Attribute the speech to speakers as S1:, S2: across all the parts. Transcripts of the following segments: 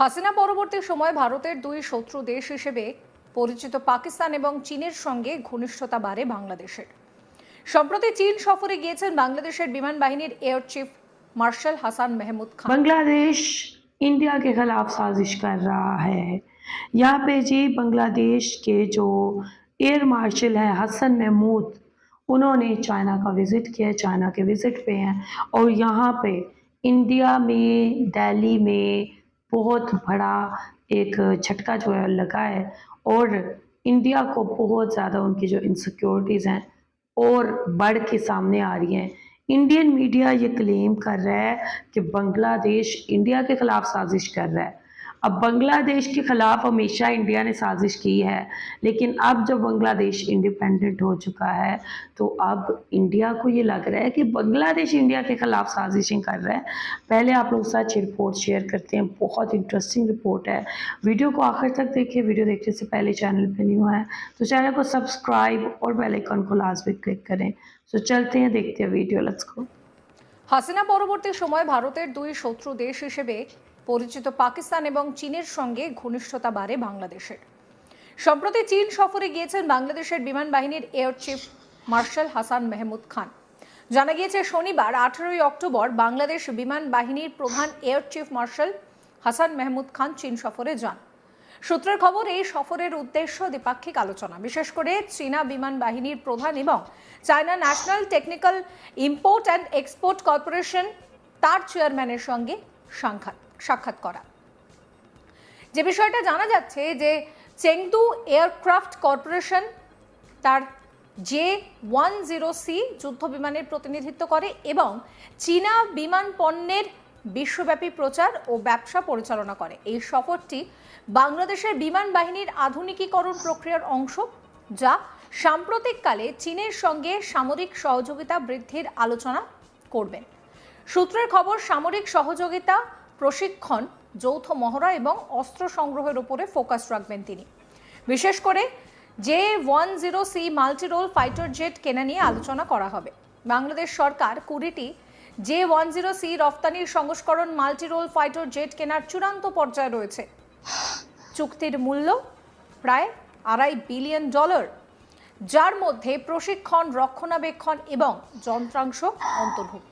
S1: হাসিনা পরবর্তী সময়ে ভারতের দুই শত্রু দেশ হিসেবে পরিচিত পাকিস্তান এবং চীনের সঙ্গে ঘনিষ্ঠতা বাড়ে বাংলাদেশের সম্প্রতি চীন সফরে গিয়েছেন বাংলাদেশের বিমান বাহিনীর air chief marshal Hasan Mehmood Khan
S2: Bangladesh India के खिलाफ साजिश कर रहा है यहाँ पे जी बांग्लादेश के जो एयर मार्शल हैं हसन महमूद उन्होंने चाइना का विज़िट किया है चाइना के विज़िट पे हैं और यहाँ पे इंडिया में दिल्ली में बहुत बड़ा एक झटका जो है लगा है और इंडिया को बहुत ज़्यादा उनकी जो इनसिक्योरिटीज़ हैं और बढ़ के सामने आ रही हैं। इंडियन मीडिया ये क्लेम कर रहा है कि बांग्लादेश इंडिया के खिलाफ साजिश कर रहा है। अब बांग्लादेश के खिलाफ हमेशा इंडिया ने साजिश की है लेकिन अब जब बांग्लादेश इंडिपेंडेंट हो चुका है तो अब इंडिया को ये लग रहा है कि बांग्लादेश इंडिया के खिलाफ साजिशें कर रहा है पहले आप लोग साथ ये रिपोर्ट शेयर करते हैं बहुत इंटरेस्टिंग रिपोर्ट है वीडियो को आखिर तक देखिए वीडियो देखने से पहले चैनल पे न्यू है तो चैनल को सब्सक्राइब और बेल आइकन को लाजमी क्लिक करें तो चलते हैं देखते हैं वीडियो लेट्स गो
S1: হাসিনা পরবর্তী সময়ে ভারতের দুই শত্রু দেশ হিসেবে পরিচিত পাকিস্তান এবং চীনের সঙ্গে ঘনিষ্ঠতা বাড়ে বাংলাদেশের। সম্প্রতি চীন সফরে গিয়েছেন বাংলাদেশের বিমান বাহিনীর air chief marshal Hasan Mahmood Khan. জানা গিয়েছে, শনিবার আঠারোই অক্টোবর বাংলাদেশ বিমান বাহিনীর প্রধান air chief marshal Hasan Mahmood Khan চীন সফরে যান। সূত্রের খবর, এই সফরের উদ্দেশ্য দ্বিপাক্ষিক আলোচনা। বিশেষ করে চীনা বিমান বাহিনীর প্রধান এবং China National Technical Import and Export Corporation, তার চেয়ারম্যানের সঙ্গে সাক্ষাৎ। সাক্ষাৎ করা। যে বিষয়টা জানা যাচ্ছে যে চেংদু এয়ারক্রাফট কর্পোরেশন তার জে ওয়ান জিরো সি যুদ্ধ বিমানের প্রতিনিধিত্ব করে এবং চীনা বিমান পণ্যের বিশ্বব্যাপী প্রচার ও ব্যবসা পরিচালনা করে। এই সফরটি বাংলাদেশের বিমান বাহিনীর আধুনিকীকরণ প্রক্রিয়ার অংশ, যা সাম্প্রতিককালে চীনের সঙ্গে সামরিক সহযোগিতা বৃদ্ধির আলোচনা করবেন সূত্রের খবর, সামরিক সহযোগিতা প্রশিক্ষণ যৌথ মহড়া এবং অস্ত্র সংগ্রহের উপরে ফোকাস রাখবেন তিনি। বিশেষ করে যে one zero C multirole fighter jet কেনা নিয়ে আলোচনা করা হবে। বাংলাদেশ সরকার কুড়িটি যে ওয়ান জিরো সি রফতানির সংস্করণ মাল্টিরোল ফাইটার জেট কেনার চূড়ান্ত পর্যায়ে রয়েছে। চুক্তির মূল্য প্রায় আড়াই বিলিয়ন ডলার, যার মধ্যে প্রশিক্ষণ, রক্ষণাবেক্ষণ এবং যন্ত্রাংশ অন্তর্ভুক্ত।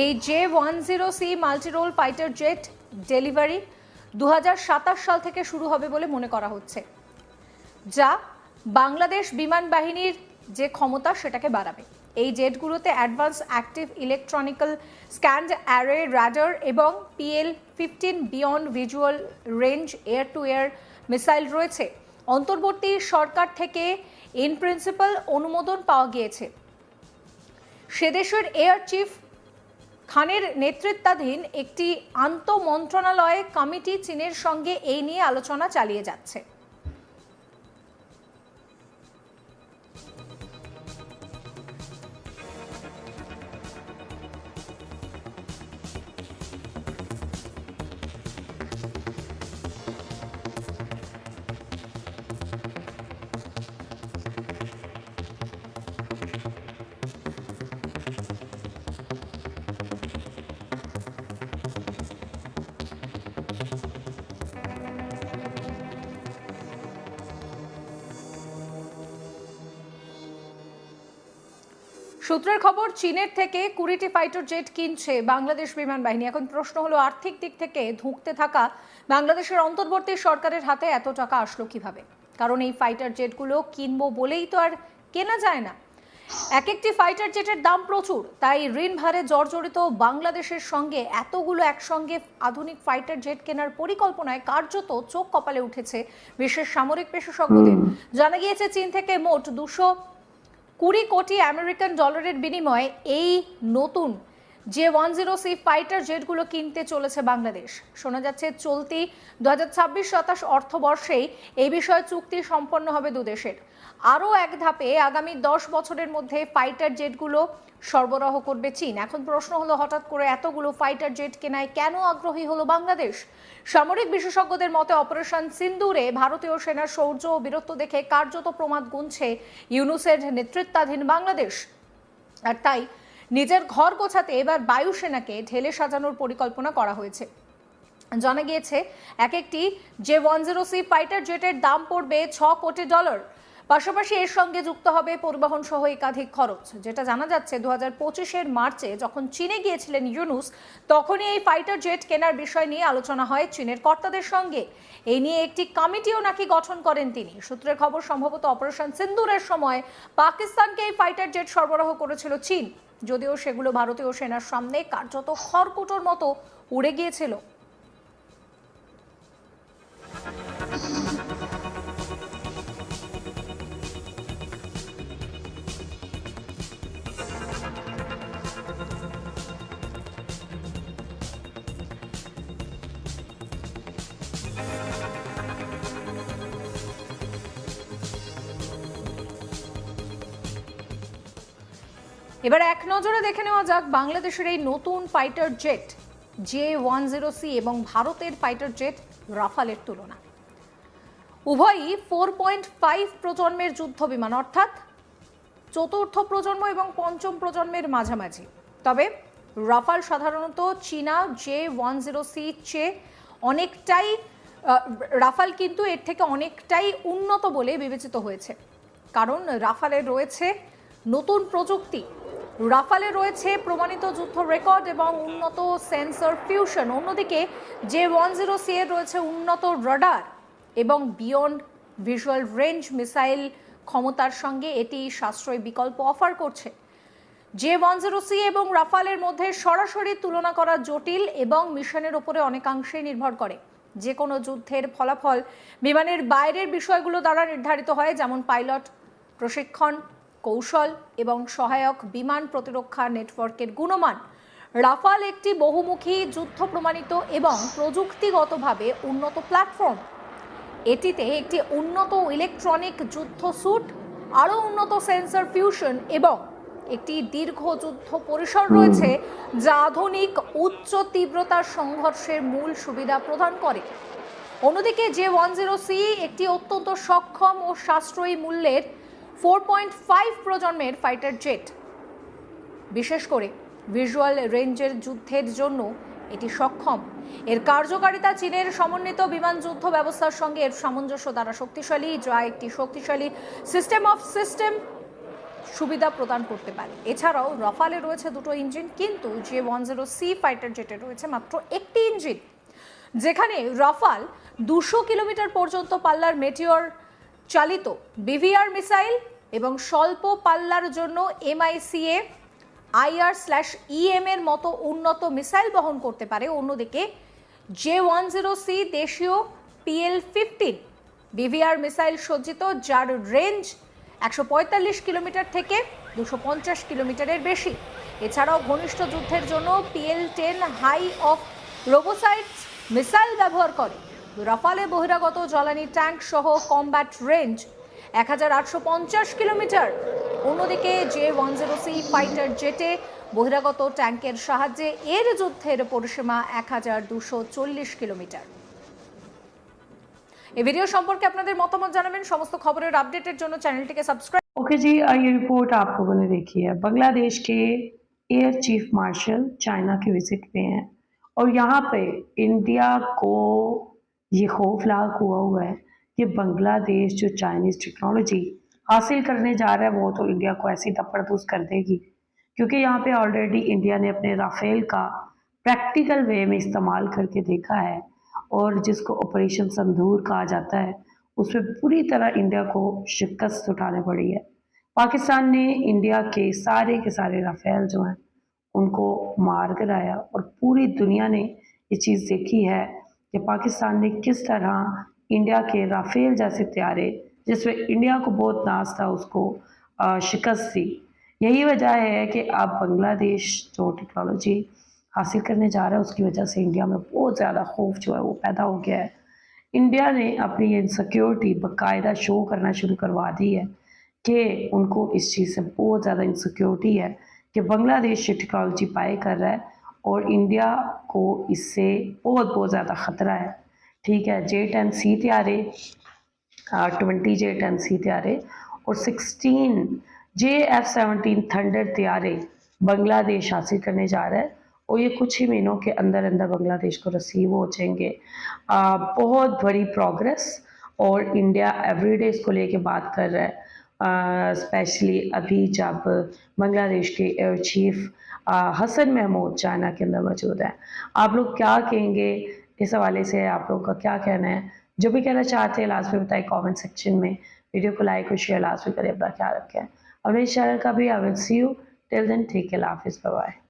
S1: এই J one zero C multirole fighter jet delivery দু হাজার সাতাশ সাল থেকে শুরু হবে বলে মনে করা হচ্ছে, যা বাংলাদেশ বিমান বাহিনীর যে ক্ষমতা সেটাকে বাড়াবে। এই জেটগুলোতে advance active electronical scanned array radar এবং PL fifteen beyond visual range air to air missile রয়েছে। অন্তর্বর্তী সরকার থেকে ইন প্রিন্সিপাল অনুমোদন পাওয়া গিয়েছে। সেদেশের এয়ার চিফ খানের নেতৃত্বাধীন একটি আন্তঃ মন্ত্রণালয় কমিটি চীনের সঙ্গে এই নিয়ে আলোচনা চালিয়ে যাচ্ছে। সূত্রের খবর চীনের থেকে কুড়িটি ফাইটার জেট কিনছে বাংলাদেশ বিমান বাহিনী। এখন প্রশ্ন হলো আর্থিক দিক থেকে ধুঁকতে থাকা বাংলাদেশের অন্তর্বর্তী সরকারের হাতে এত টাকা আসলো কীভাবে? কারণ এই ফাইটার জেটগুলো কিনবো বলেই তো আর কেনা যায় না। এক একটি ফাইটার জেটের দাম প্রচুর তাই ঋণ ভারে জর্জরিত বাংলাদেশের সঙ্গে এতগুলো একসঙ্গে আধুনিক ফাইটার জেট কেনার পরিকল্পনায় কার্যত চোখ কপালে উঠেছে বিশেষ সামরিক বিশেষজ্ঞদের। জানা গিয়েছে চীন থেকে মোট দুশো কুড়ি কোটি আমেরিকান ডলারের বিনিময়ে এই নতুন যে ওয়ান জিরো সি ফাইটার জেটগুলো কিনতে চলেছে বাংলাদেশ। শোনা যাচ্ছে চলতি দু হাজার ছাব্বিশ সাতাশ অর্থবর্ষেই এই বিষয়ে চুক্তি সম্পন্ন হবে দুদেশের। আরও এক ধাপে আগামী দশ বছরের মধ্যে ফাইটার জেটগুলো সরবরাহ করবে চীন। এখন প্রশ্ন হলো, হঠাৎ করে এতগুলো ফাইটার জেট কেনায় কেন আগ্রহী হলো বাংলাদেশ? সামরিক বিশেষজ্ঞদের মতে, অপারেশন সিন্দুরে ভারতীয় সেনার শৌর্য ও বীরত্ব দেখে কার্যত প্রমাদ গুনছে ইউনুসের নেতৃত্বাধীন বাংলাদেশ। আর তাই নিজের ঘর গোছাতে এবার বায়ুসেনাকে ঢেলে সাজানোর পরিকল্পনা করা হয়েছে। জানা গিয়েছে, এক একটি যে ওয়ান জিরো সি ফাইটার জেটের দাম পড়বে ছ কোটি ডলার। পাশাপাশি এর সঙ্গে যুক্ত হবে পরিবহন সহ একাধিক খরচ। যেটা জানা যাচ্ছে, দু হাজার পঁচিশের মার্চে যখন চীনে গিয়েছিলেন ইউনুস, তখনই এই ফাইটার জেট কেনার বিষয় নিয়ে আলোচনা হয় চীনের কর্তাদের সঙ্গে। এই নিয়ে একটি কমিটিও নাকি গঠন করেন তিনি। সূত্রের খবর, সম্ভবত অপারেশন সিন্দুরের সময় পাকিস্তানকে এই ফাইটার জেট সরবরাহ করেছিল চীন। যদিও সেগুলো ভারতীয় সেনার সামনে কার্যত খড়কুটোর মতো উড়ে গিয়েছিল। এবার এক নজরে দেখে নেওয়া যাক বাংলাদেশের এই নতুন fighter jet J one zero C এবং ভারতের ফাইটার জেট রাফালের তুলনা। উভয়ই ফোর পয়েন্ট ফাইভ প্রজন্মের যুদ্ধ বিমান, অর্থাৎ চতুর্থ প্রজন্ম এবং পঞ্চম প্রজন্মের মাঝামাঝি। তবে রাফাল সাধারণত চীনা জে ওয়ান জিরো সি চেয়ে অনেকটাই রাফাল কিন্তু এর থেকে অনেকটাই উন্নত বলে বিবেচিত হয়েছে। কারণ রাফালের রয়েছে নতুন প্রযুক্তি। রাফালে রয়েছে প্রমাণিত যুদ্ধ রেকর্ড এবং উন্নত সেন্সর ফিউশন। অন্যদিকে যে ওয়ান জিরো সি এর রয়েছে উন্নত রাডার এবং বিয়ন্ড ভিজুয়াল রেঞ্জ মিসাইল ক্ষমতার সঙ্গে এটি সাশ্রয়ী বিকল্প অফার করছে। জে ওয়ান জিরো সি এবং রাফালের মধ্যে সরাসরি তুলনা করা জটিল এবং মিশনের ওপরে অনেকাংশে নির্ভর করে। যে কোনো যুদ্ধের ফলাফল বিমানের বাইরের বিষয়গুলো দ্বারা নির্ধারিত হয়, যেমন পাইলট, প্রশিক্ষণ কৌশল এবং সহায়ক বিমান প্রতিরক্ষা নেটওয়ার্কের গুণমান। রাফাল একটি বহুমুখী যুদ্ধ প্রমাণিত এবং প্রযুক্তিগতভাবে উন্নত প্ল্যাটফর্ম। এটিতে একটি উন্নত ইলেকট্রনিক যুদ্ধ স্যুট আরও উন্নত সেন্সর ফিউশন এবং একটি দীর্ঘ যুদ্ধ পরিসর রয়েছে যা আধুনিক উচ্চ তীব্রতার সংঘর্ষের মূল সুবিধা প্রদান করে। অন্যদিকে যে ওয়ান জিরো সি একটি অত্যন্ত সক্ষম ও সাশ্রয়ী মূল্যের ফোর পয়েন্ট ফাইভ প্রজন্মের ফাইটার জেট। বিশেষ করে ভিজুয়াল রেঞ্জের যুদ্ধের জন্য এটি সক্ষম। এর কার্যকারিতা চীনের সমন্বিত বিমান যুদ্ধ ব্যবস্থার সঙ্গে এর সামঞ্জস্য দ্বারা শক্তিশালী, যা একটি শক্তিশালী সিস্টেম অফ সিস্টেম সুবিধা প্রদান করতে পারে। এছাড়াও রফালে রয়েছে দুটো ইঞ্জিন, কিন্তু যে ওয়ান জিরো সি ফাইটার জেটে রয়েছে মাত্র একটি ইঞ্জিন, যেখানে রফাল দুশো কিলোমিটার পর্যন্ত পাল্লার মেটিওর চালিত বিভিআর মিসাইল এবং স্বল্প পাল্লার জন্য এমআইসিএ, আইআর স্ল্যাশ ইএম এর মতো উন্নত মিসাইল বহন করতে পারে। অন্যদিকে জে ওয়ান জিরো সি দেশীয় পিএল ফিফটিন বিভিআর মিসাইল সজ্জিত, যার রেঞ্জ একশো পঁয়তাল্লিশ কিলোমিটার থেকে দুশো পঞ্চাশ কিলোমিটারের বেশি। এছাড়াও ঘনিষ্ঠ যুদ্ধের জন্য PL ten high off রোবোসাইটস missile ব্যবহার করে। রাফালে বহিরাগত জ্বালানি ট্যাঙ্ক সহ কমব্যাট রেঞ্জ এক হাজার আটশো পঞ্চাশ কিলোমিটার অন্যদিকে যে ওয়ান জিরো সি ফাইটার জেটে বহিরাগত ট্যাঙ্কের সাহায্যে এর যুদ্ধের পরিসীমা এক হাজার দুশো চল্লিশ কিলোমিটার এই ভিডিও সম্পর্কে আপনাদের মতামত জানাবেন সমস্ত খবরের আপডেটের জন্য চ্যানেলটিকে সাবস্ক্রাইব
S2: ओके जी अ, ये रिपोर्ट आप लोगों ने देखी है बांग्लादेश के एयर चीफ मार्शल चाइना के विजिट पे हैं और यहाँ पे इंडिया को ये खौफनाक हुआ हुआ है कि बांग्लादेश जो चाइनीज़ टेक्नोलॉजी हासिल करने जा रहा है, वो तो इंडिया को ऐसी तपड़दूस कर देगी। क्योंकि यहाँ पे ऑलरेडी इंडिया ने अपने राफेल का प्रैक्टिकल वे में इस्तेमाल करके देखा है और जिसको ऑपरेशन संदूर कहा जाता है उसमें पूरी तरह इंडिया को शिकस्त उठाने पड़ी है। पाकिस्तान ने इंडिया के सारे के सारे राफेल जो हैं, उनको मार कराया और पूरी दुनिया ने ये चीज़ देखी है कि पाकिस्तान ने किस तरह इंडिया के राफेल जैसे त्यारे, जिसमें इंडिया को बहुत नाज था, उसको शिकस्त दी। यही वजह है कि अब बांग्लादेश जो टेक्नोलॉजी हासिल करने जा रहा है, उसकी वजह से इंडिया में बहुत ज़्यादा खौफ जो है वो पैदा हो गया है। इंडिया ने अपनी इनसिक्योरिटी बाकायदा शो करना शुरू करवा दी है कि उनको इस चीज़ से बहुत ज़्यादा इनसिक्योरिटी है कि बांग्लादेश ये टेक्नोलॉजी पाए कर रहा है। और इंडिया को इससे बहुत बहुत ज़्यादा ख़तरा है। ठीक है जे टेन सी तैयारे ट्वेंटी जे टेन सी तैयारे और sixteen J F seventeen Thunder तैयारे बांग्लादेश हासिल करने जा रहा है। और ये कुछ ही महीनों के अंदर अंदर बांग्लादेश को रिसीव हो जाएँगे। बहुत बड़ी प्रोग्रेस और इंडिया एवरीडे इसको लेके बात कर रहा है। स्पेशली अभी जब बांग्लादेश के air chief Hasan Mahmood China के अंदर मौजूद है। आप लोग क्या कहेंगे? इस हवाले से आप लोग का क्या कहना है? जो भी कहना चाहते हैं लास्ट में बताएँ कमेंट सेक्शन में। वीडियो को लाइक और शेयर लास्ट में करें, अपना ख्याल रखें। अपने चैनल का भी I will see you till then ठीक है हाफिज़ बाय